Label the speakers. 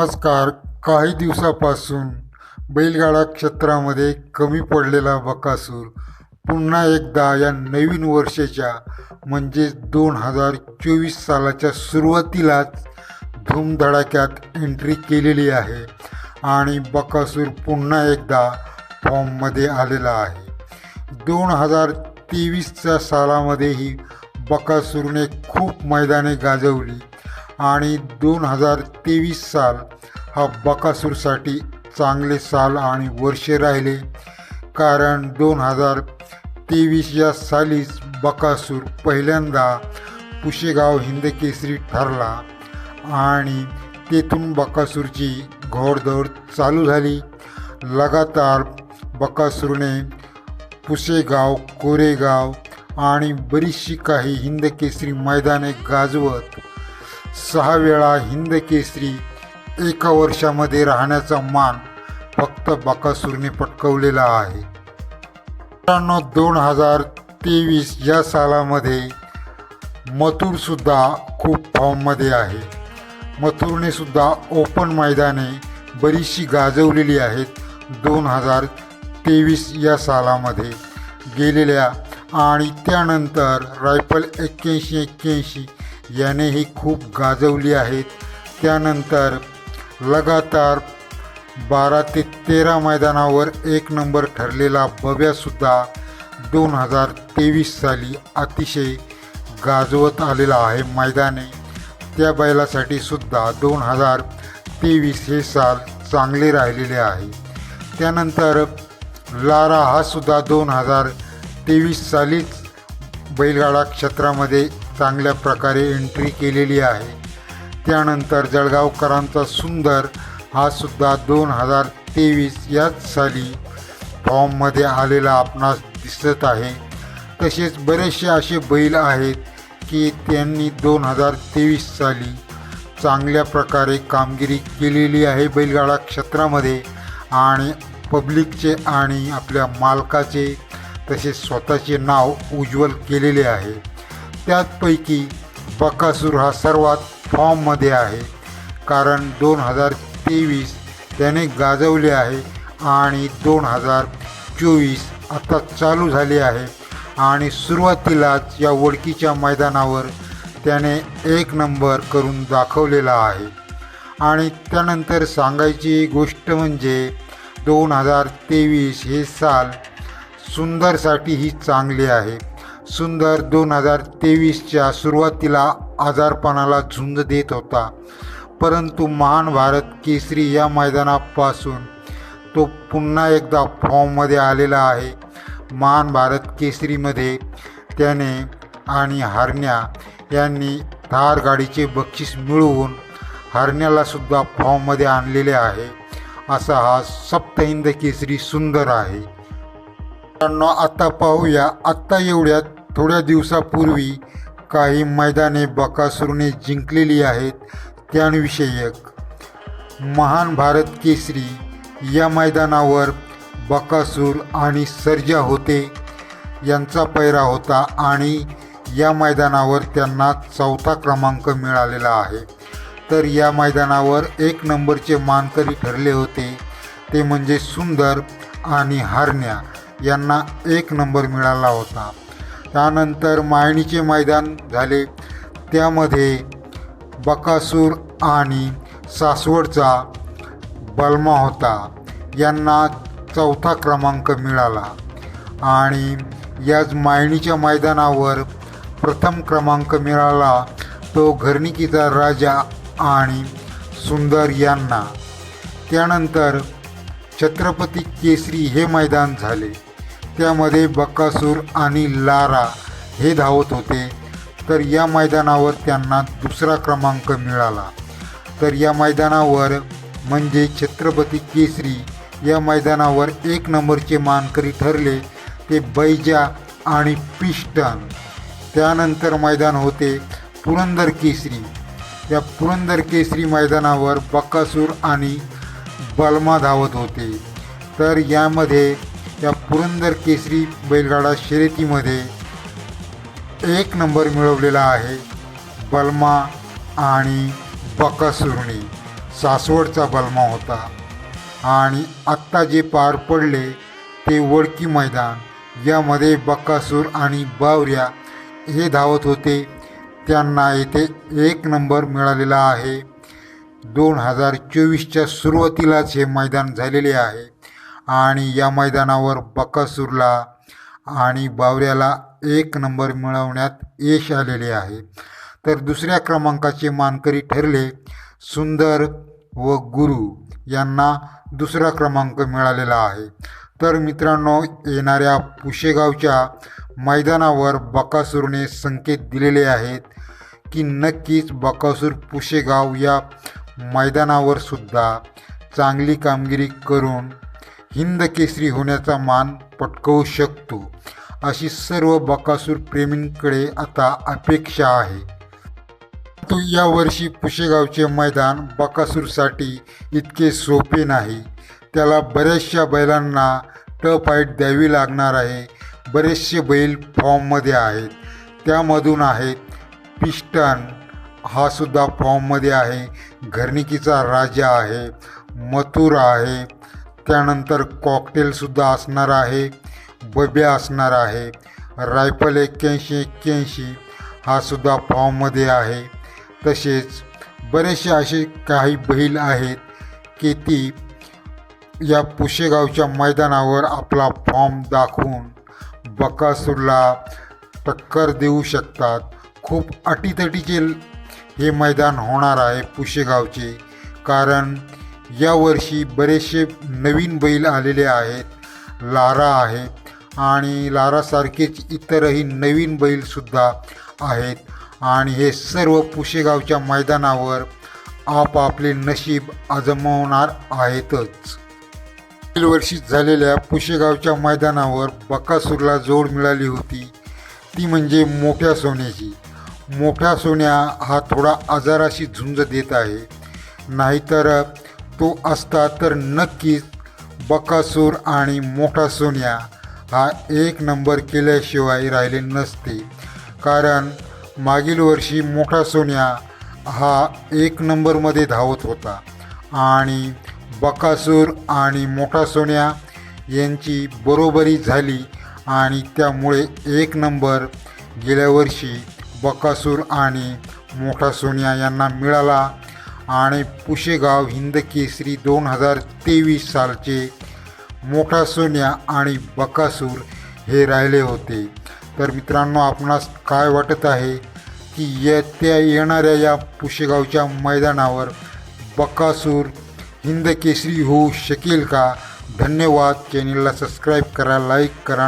Speaker 1: नमस्कार. काही दिवसापासून बैलगाडा क्षेत्रामध्ये कमी पडलेला बकासूर पुन्हा एकदा या नवीन वर्षाच्या म्हणजेच दोन हजार चोवीस सालाच्या सुरुवातीलाच धूमधडाक्यात एंट्री केलेली आहे आणि बकासूर पुन्हा एकदा फॉर्ममध्ये आलेला आहे. दोन हजार तेवीसच्या सालामध्येही बकासूरने खूप मैदाने गाजवली. आणि दोन हजार तेवीस साल हा बकासूरसाठी चांगले साल आणि वर्षे राहिले. कारण दोन हजार तेवीस या सालीच बकासूर पहिल्यांदा पुशेगाव हिंदकेसरी ठरला आणि तेथून बकासूरची घोडदौड चालू झाली. लगातार बकासूरने पुसेगाव कोरेगाव आणि बरीचशी काही हिंदकेसरी मैदाने गाजवत सहा वेळा हिंदकेसरी एका वर्षामध्ये राहण्याचा मान फक्त बकासूरने पटकवलेला आहे. मित्रांनो दोन हजार तेवीस या सालामध्ये मथुरसुद्धा खूप फॉर्ममध्ये आहे. मथुरने सुद्धा ओपन मैदाने बरीचशी गाजवलेली आहेत. दोन हजार तेवीस या सालामध्ये गेलेल्या आणि त्यानंतर रायफल एक्क्याऐंशी एक्क्याऐंशी यानेही खूप गाजवली आहेत. त्यानंतर लगातार बारा ते तेरा मैदानावर एक नंबर ठरलेला बब्यासुद्धा दोन हजार तेवीस साली अतिशय गाजवत आलेला आहे मैदाने. त्या बैलासाठी सुद्धा दोन हजार तेवीस हे साल चांगले राहिलेले आहे. त्यानंतर लारा हा सुद्धा दोन हजार तेवीस सालीच बैलगाडा क्षेत्रामध्ये चांगल्या प्रकारे एंट्री केलेली आहे. त्यानंतर जळगावकरांचा सुंदर हा सुद्धा दोन हजार तेवीस याच साली फॉर्ममध्ये आलेला आपणास दिसत आहे. तसेच बरेचसे असे बैल आहेत की त्यांनी दोन हजार तेवीस साली चांगल्या प्रकारे कामगिरी केलेली आहे बैलगाडा क्षेत्रामध्ये आणि पब्लिकचे आणि आपल्या मालकाचे तसेच स्वतःचे नाव उज्ज्वल केलेले आहे. त्याचपैकी बकासूर हा सर्वात फॉर्ममध्ये आहे. कारण दोन हजार तेवीस त्याने गाजवले आहे आणि दोन हजार चोवीस आता चालू झाले आहे. आणि सुरुवातीलाच या ओळखीच्या मैदानावर त्याने एक नंबर करून दाखवलेला आहे. आणि त्यानंतर सांगायची गोष्ट म्हणजे दोन हजार तेवीस हे साल सुंदरसाठीही चांगले आहे. सुंदर दोन हजार तेवीसच्या सुरुवातीला आजारपणाला झुंज देत होता. परंतु महान भारत केसरी या मैदानापासून तो पुन्हा एकदा फॉर्ममध्ये आलेला आहे. महान भारत केसरीमध्ये त्याने आणि हरण्या यांनी थार गाडीचे बक्षीस मिळवून हरण्यालासुद्धा फॉर्ममध्ये आणलेले आहे. असा हा सप्तहिंद केसरी सुंदर आहे. मित्रांनो आत्ता पाहूया आत्ता एवढ्यात थोड्या दिवसापूर्वी काही मैदाने बकासूरने जिंकलेली आहेत त्यांविषयक महान भारत केसरी या मैदानावर बकासूर आणि सर्जा होते यांचा पैरा होता आणि या मैदानावर त्यांना चौथा क्रमांक मिळालेला आहे. तर या मैदानावर एक नंबरचे मानकरी ठरले होते ते म्हणजे सुंदर आणि हरण्या यांना एक नंबर मिळाला होता. त्यानंतर मायणीचे मैदान झाले. त्यामध्ये बकासूर आणि सासवडचा बलमा होता. यांना चौथा क्रमांक मिळाला. आणि याच मायणीच्या मैदानावर प्रथम क्रमांक मिळाला तो घरणिकीचा राजा आणि सुंदर यांना. त्यानंतर छत्रपती केसरी हे मैदान झाले. त्यामध्ये बक्कासूर आणि लारा हे धावत होते. तर या मैदानावर त्यांना दुसरा क्रमांक मिळाला. तर या मैदानावर म्हणजे छत्रपती केसरी या मैदानावर एक नंबरचे मानकरी ठरले. ते बैजा आणि पिस्टन त्यानंतर मैदान होते पुरंदर केसरी. या पुरंदर केसरी मैदानावर बक्कासूर आणि बलमा धावत होते. तर यामध्ये या पुरंदर केसरी बैलगाडा शर्यतीमध्ये एक नंबर मिळवलेला आहे बलमा आणि बकासुरने सासवडचा बलमा होता. आणि आत्ता जे पार पडले ते वडकी मैदान. यामध्ये बकासूर आणि बावऱ्या हे धावत होते. त्यांना येथे एक नंबर मिळालेला आहे. दोन हजार चोवीसच्या सुरुवातीलाच हे मैदान झालेले आहे. आणि या मैदानावर बकासूरला आणि बावऱ्याला एक नंबर मिळवण्यात यश आलेले आहे. तर दुसऱ्या क्रमांकाचे मानकरी ठरले सुंदर व गुरु यांना दुसरा क्रमांक मिळालेला आहे. तर मित्रांनो येणाऱ्या पुशेगावच्या मैदानावर बकासूरने संकेत दिलेले आहेत की नक्कीच बकासूर पुशेगाव या मैदानावर सुद्धा चांगली कामगिरी करून हिंद केसरी होण्याचा मान पटकवू शकतो. अशी सर्व बकासूर प्रेमींकडे आता अपेक्षा आहे. तो यावर्षी पुशेगावचे मैदान बकासूरसाठी इतके सोपे नाही. त्याला बऱ्याचशा बैलांना टफ द्यावी लागणार आहे. बरेचसे बैल फॉर्ममध्ये आहेत. त्यामधून आहेत पिस्टन. हा सुद्धा फॉर्ममध्ये आहे. घरणिकीचा राजा आहे. मथुर आहे. त्यानंतर कॉकटेलसुद्धा असणार आहे. बब्या असणार आहे. रायफल एक्क्याऐंशी एक्क्याऐंशी हा सुद्धा फॉर्ममध्ये आहे. तसेच बरेचसे असे काही बैल आहेत की ती या पुशेगावच्या मैदानावर आपला फॉर्म दाखवून बकासूरला टक्कर देऊ शकतात. खूप अटीतटीचे हे मैदान होणार आहे पुशेगावचे. कारण यावर्षी बरेचसे नवीन बैल आलेले आहेत. लारा आहे आणि लारासारखेच इतरही नवीन बैलसुद्धा आहेत. आणि हे सर्व पुशेगावच्या मैदानावर आपापले नशीब आजमवणार आहेतच. मागील वर्षी झालेल्या पुशेगावच्या मैदानावर बकासूरला जोड मिळाली होती. ती म्हणजे मोठ्या सोन्याची. मोठ्या सोन्या हा थोडा आजाराशी झुंज देत आहे. नाहीतर तो असता तर नक्कीच बकासूर आणि मोठा सोन्या हा एक नंबर केल्याशिवाय राहिले नसते. कारण मागील वर्षी मोठा सोन्या हा एक नंबरमध्ये धावत होता. आणि बकासूर आणि मोठा सोन्या यांची बरोबरी झाली आणि त्यामुळे एक नंबर गेल्या वर्षी बकासूर आणि मोठा सोन्या यांना मिळाला. आणि पुशेगाव हिंदकेसरी दोन हजार तेवीस सालचे मोठा सोन्या आणि बकासूर हे राहिले होते. तर मित्रांनो आपणास काय वाटत आहे की येत्या येणाऱ्या या पुशेगावच्या मैदानावर बकासूर हिंदकेसरी होऊ शकेल का? धन्यवाद. चॅनलला सबस्क्राईब करा लाईक करा.